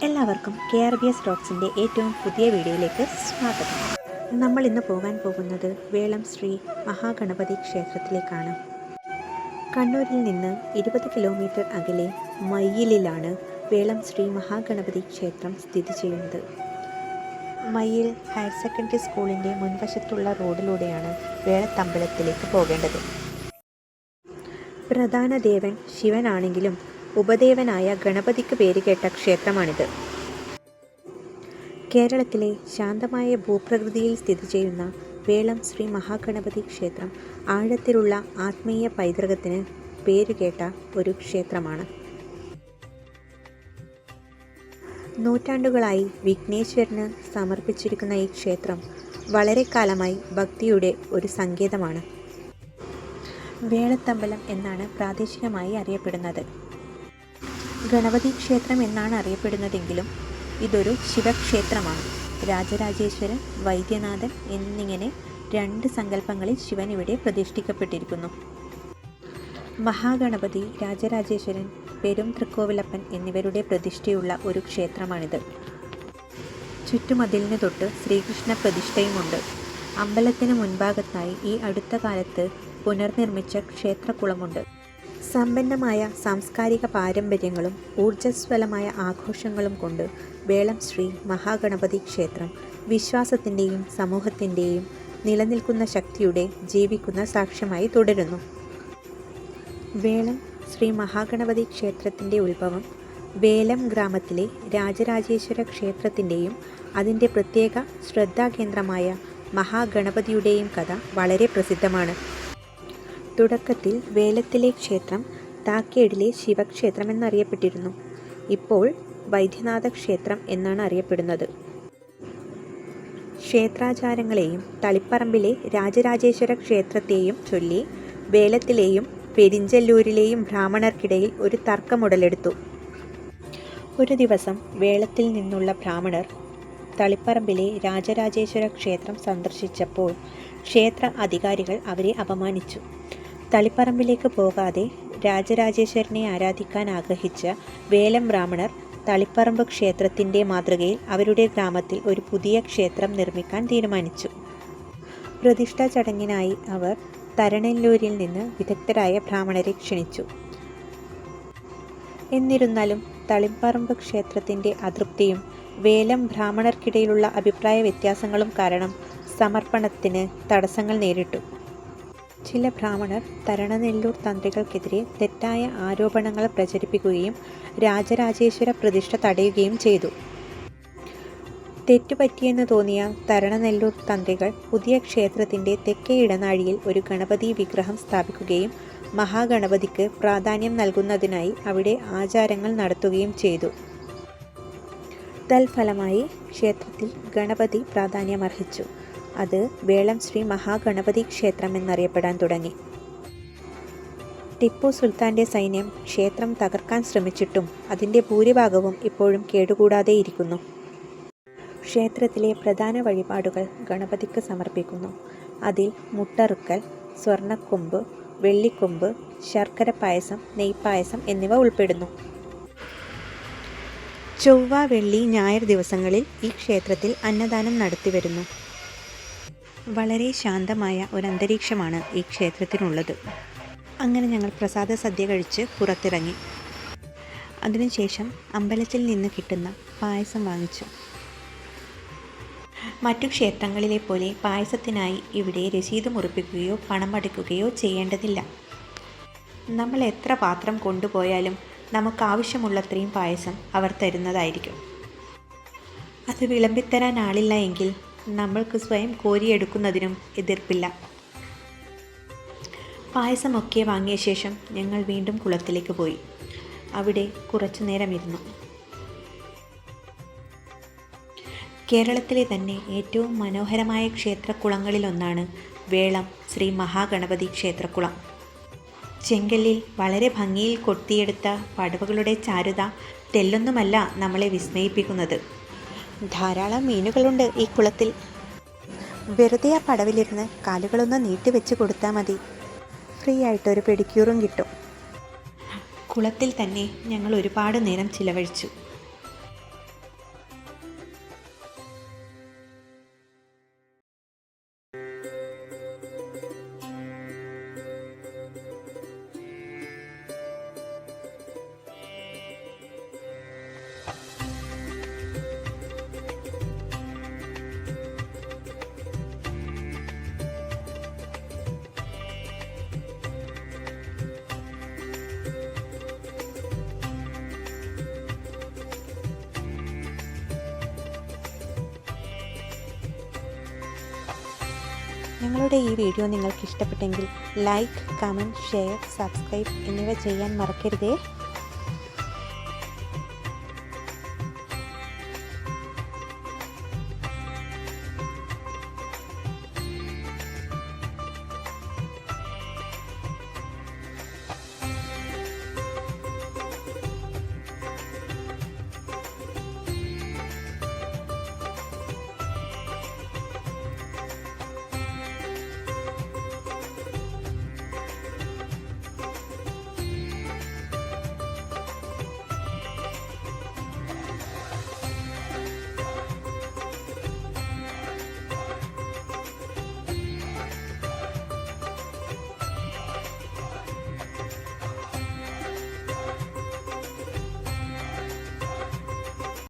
K R B S റോക്സിന്റെ ഏറ്റവും പുതിയ വീഡിയോയിലേക്ക് സ്വാഗതം. നമ്മൾ ഇന്ന് പോകാൻ പോകുന്നത് വേളം ശ്രീ മഹാഗണപതി ക്ഷേത്രത്തിലേക്കാണ്. കണ്ണൂരിൽ നിന്ന് ഇരുപത് കിലോമീറ്റർ അകലെ മയ്യിലിലാണ് വേളം ശ്രീ മഹാഗണപതി ക്ഷേത്രം സ്ഥിതി ചെയ്യുന്നത്. മയ്യിൽ ഹയർ സെക്കൻഡറി സ്കൂളിന്റെ മുൻവശത്തുള്ള റോഡിലൂടെയാണ് വേളത്തമ്പലത്തിലേക്ക് പോകേണ്ടത്. പ്രധാന ദേവൻ ശിവനാണെങ്കിലും ഉപദേവനായ ഗണപതിക്ക് പേരുകേട്ട ക്ഷേത്രമാണിത്. കേരളത്തിലെ ശാന്തമായ ഭൂപ്രകൃതിയിൽ സ്ഥിതി ചെയ്യുന്ന വേളം ശ്രീ മഹാഗണപതി ക്ഷേത്രം ആഴത്തിലുള്ള ആത്മീയ പൈതൃകത്തിന് പേരുകേട്ട ഒരു ക്ഷേത്രമാണ്. നൂറ്റാണ്ടുകളായി വിഘ്നേശ്വരന് സമർപ്പിച്ചിരിക്കുന്ന ഈ ക്ഷേത്രം വളരെ കാലമായി ഭക്തിയുടെ ഒരു സങ്കേതമാണ്. വേളത്തമ്പലം എന്നാണ് പ്രാദേശികമായി അറിയപ്പെടുന്നത്. ഗണപതി ക്ഷേത്രം എന്നാണ് അറിയപ്പെടുന്നതെങ്കിലും ഇതൊരു ശിവക്ഷേത്രമാണ്. രാജരാജേശ്വരൻ വൈദ്യനാഥൻ എന്നിങ്ങനെ രണ്ട് സങ്കല്പങ്ങളിൽ ശിവൻ ഇവിടെ പ്രതിഷ്ഠിക്കപ്പെട്ടിരിക്കുന്നു. മഹാഗണപതി രാജരാജേശ്വരൻ പെരും തൃക്കോവിലപ്പൻ എന്നിവരുടെ പ്രതിഷ്ഠയുള്ള ഒരു ക്ഷേത്രമാണിത്. ചുറ്റുമതിലിന് തൊട്ട് ശ്രീകൃഷ്ണ പ്രതിഷ്ഠയുമുണ്ട്. അമ്പലത്തിന് മുൻഭാഗത്തായി ഈ അടുത്ത കാലത്ത് പുനർനിർമ്മിച്ച ക്ഷേത്രക്കുളമുണ്ട് സമ്പന്നമായ സാംസ്കാരിക പാരമ്പര്യങ്ങളും ഊർജസ്വലമായ ആഘോഷങ്ങളും കൊണ്ട് വേളം ശ്രീ മഹാഗണപതി ക്ഷേത്രം വിശ്വാസത്തിന്റെയും സമൂഹത്തിന്റെയും നിലനിൽക്കുന്ന ശക്തിയുടെ ജീവിക്കുന്ന സാക്ഷ്യമായി തുടരുന്നു. വേളം ശ്രീ മഹാഗണപതി ക്ഷേത്രത്തിന്റെ ഉത്ഭവം വേലം ഗ്രാമത്തിലെ രാജരാജേശ്വര ക്ഷേത്രത്തിന്റെയും അതിന്റെ പ്രത്യേക ശ്രദ്ധാകേന്ദ്രമായ മഹാഗണപതിയുടെയും കഥ വളരെ പ്രസിദ്ധമാണ്. തുടക്കത്തിൽ വേലത്തിലെ ക്ഷേത്രം താക്കേടിലെ ശിവക്ഷേത്രം എന്നറിയപ്പെട്ടിരുന്നു. ഇപ്പോൾ വൈദ്യനാഥ ക്ഷേത്രം എന്നാണ് അറിയപ്പെടുന്നത്. ക്ഷേത്രാചാരങ്ങളെയും തളിപ്പറമ്പിലെ രാജരാജേശ്വര ക്ഷേത്രത്തെയും ചൊല്ലി വേലത്തിലെയും പെരിഞ്ചല്ലൂരിലെയും ബ്രാഹ്മണർക്കിടയിൽ ഒരു തർക്കമുടലെടുത്തു. ഒരു ദിവസം വേളത്തിൽ നിന്നുള്ള ബ്രാഹ്മണർ തളിപ്പറമ്പിലെ രാജരാജേശ്വര ക്ഷേത്രം സന്ദർശിച്ചപ്പോൾ ക്ഷേത്ര അധികാരികൾ അവരെ അപമാനിച്ചു. തളിപ്പറമ്പിലേക്ക് പോകാതെ രാജരാജേശ്വരനെ ആരാധിക്കാൻ ആഗ്രഹിച്ച വേലം ബ്രാഹ്മണർ തളിപ്പറമ്പ് ക്ഷേത്രത്തിന്റെ മാതൃകയിൽ അവരുടെ ഗ്രാമത്തിൽ ഒരു പുതിയ ക്ഷേത്രം നിർമ്മിക്കാൻ തീരുമാനിച്ചു. പ്രതിഷ്ഠാ ചടങ്ങിനായി അവർ തരണല്ലൂരിൽ നിന്ന് വിദഗ്ധരായ ബ്രാഹ്മണരെ ക്ഷണിച്ചു. എന്നിരുന്നാലും തളിപ്പറമ്പ് ക്ഷേത്രത്തിന്റെ അതൃപ്തിയും വേലം ബ്രാഹ്മണർക്കിടയിലുള്ള അഭിപ്രായ വ്യത്യാസങ്ങളും കാരണം സമർപ്പണത്തിന് തടസ്സങ്ങൾ നേരിട്ടു. ചില ബ്രാഹ്മണർ തരണനെല്ലൂർ തന്ത്രികൾക്കെതിരെ തെറ്റായ ആരോപണങ്ങൾ പ്രചരിപ്പിക്കുകയും രാജരാജേശ്വര പ്രതിഷ്ഠ തടയുകയും ചെയ്തു. തെറ്റുപറ്റിയെന്ന് തോന്നിയ തരണനെല്ലൂർ തന്ത്രികൾ പുതിയ ക്ഷേത്രത്തിന്റെ തെക്കേ ഇടനാഴിയിൽ ഒരു ഗണപതി വിഗ്രഹം സ്ഥാപിക്കുകയും മഹാഗണപതിക്ക് പ്രാധാന്യം നൽകുന്നതിനായി അവിടെ ആചാരങ്ങൾ നടത്തുകയും ചെയ്തു. തൽഫലമായി ക്ഷേത്രത്തിൽ ഗണപതി പ്രാധാന്യമർഹിച്ചു. അത് വേളം ശ്രീ മഹാഗണപതി ക്ഷേത്രം എന്നറിയപ്പെടാൻ തുടങ്ങി. ടിപ്പു സുൽത്താന്റെ സൈന്യം ക്ഷേത്രം തകർക്കാൻ ശ്രമിച്ചിട്ടും അതിന്റെ ഭൂരിഭാഗവും ഇപ്പോഴും കേടുകൂടാതെയിരിക്കുന്നു ക്ഷേത്രത്തിലെ പ്രധാന വഴിപാടുകൾ ഗണപതിക്ക് സമർപ്പിക്കുന്നു. അതിൽ മുട്ടറുക്കൽ സ്വർണക്കൊമ്പ് വെള്ളിക്കൊമ്പ് ശർക്കര പായസം നെയ്പായസം എന്നിവ ഉൾപ്പെടുന്നു. ചൊവ്വ വെള്ളി ഞായർ ദിവസങ്ങളിൽ ഈ ക്ഷേത്രത്തിൽ അന്നദാനം നടത്തിവരുന്നു. വളരെ ശാന്തമായ ഒരു അന്തരീക്ഷമാണ് ഈ ക്ഷേത്രത്തിനുള്ളത്. അങ്ങനെ ഞങ്ങൾ പ്രസാദ സദ്യ കഴിച്ച് പുറത്തിറങ്ങി. അതിനുശേഷം അമ്പലത്തിൽ നിന്ന് കിട്ടുന്ന പായസം വാങ്ങിച്ചു. മറ്റു ക്ഷേത്രങ്ങളിലെ പോലെ പായസത്തിനായി ഇവിടെ രസീത് മുറിപ്പിക്കുകയോ പണം അടയ്ക്കുകയോ ചെയ്യേണ്ടതില്ല. നമ്മൾ എത്ര പാത്രം കൊണ്ടുപോയാലും നമുക്ക് ആവശ്യമുള്ളത്രയും പായസം അവർ തരുന്നതായിരിക്കും. അത് വിളമ്പിത്തരാൻ ആളില്ല എങ്കിൽ നമ്മൾക്ക് സ്വയം കോരിയെടുക്കുന്നതിനും എതിർപ്പില്ല. പായസമൊക്കെ വാങ്ങിയ ശേഷം ഞങ്ങൾ വീണ്ടും കുളത്തിലേക്ക് പോയി. അവിടെ കുറച്ചു നേരം ഇരുന്നു കേരളത്തിലെ തന്നെ ഏറ്റവും മനോഹരമായ ക്ഷേത്രക്കുളങ്ങളിലൊന്നാണ് വേളം ശ്രീ മഹാഗണപതി ക്ഷേത്രക്കുളം. ചെങ്കല്ലിൽ വളരെ ഭംഗിയിൽ കൊത്തിയെടുത്ത പടവുകളുടെ ചാരുത തെല്ലൊന്നുമല്ല നമ്മളെ വിസ്മയിപ്പിക്കുന്നത്. ധാരാളം മീനുകളുണ്ട് ഈ കുളത്തിൽ. വെറുതെ ആ പടവിലിരുന്ന് കാലുകളൊന്ന് നീട്ടി വെച്ച് കൊടുത്താൽ മതി. ഫ്രീ ആയിട്ട് ഒരു പെഡിക്യൂറും കിട്ടും. കുളത്തിൽ തന്നെ ഞങ്ങൾ ഒരുപാട് നേരം ചിലവഴിച്ചു. ഞങ്ങളുടെ ഈ വീഡിയോ നിങ്ങൾക്ക് ഇഷ്ടപ്പെട്ടെങ്കിൽ ലൈക്ക് കമന്റ് ഷെയർ സബ്സ്ക്രൈബ് എന്നിവ ചെയ്യാൻ മറക്കരുതേ.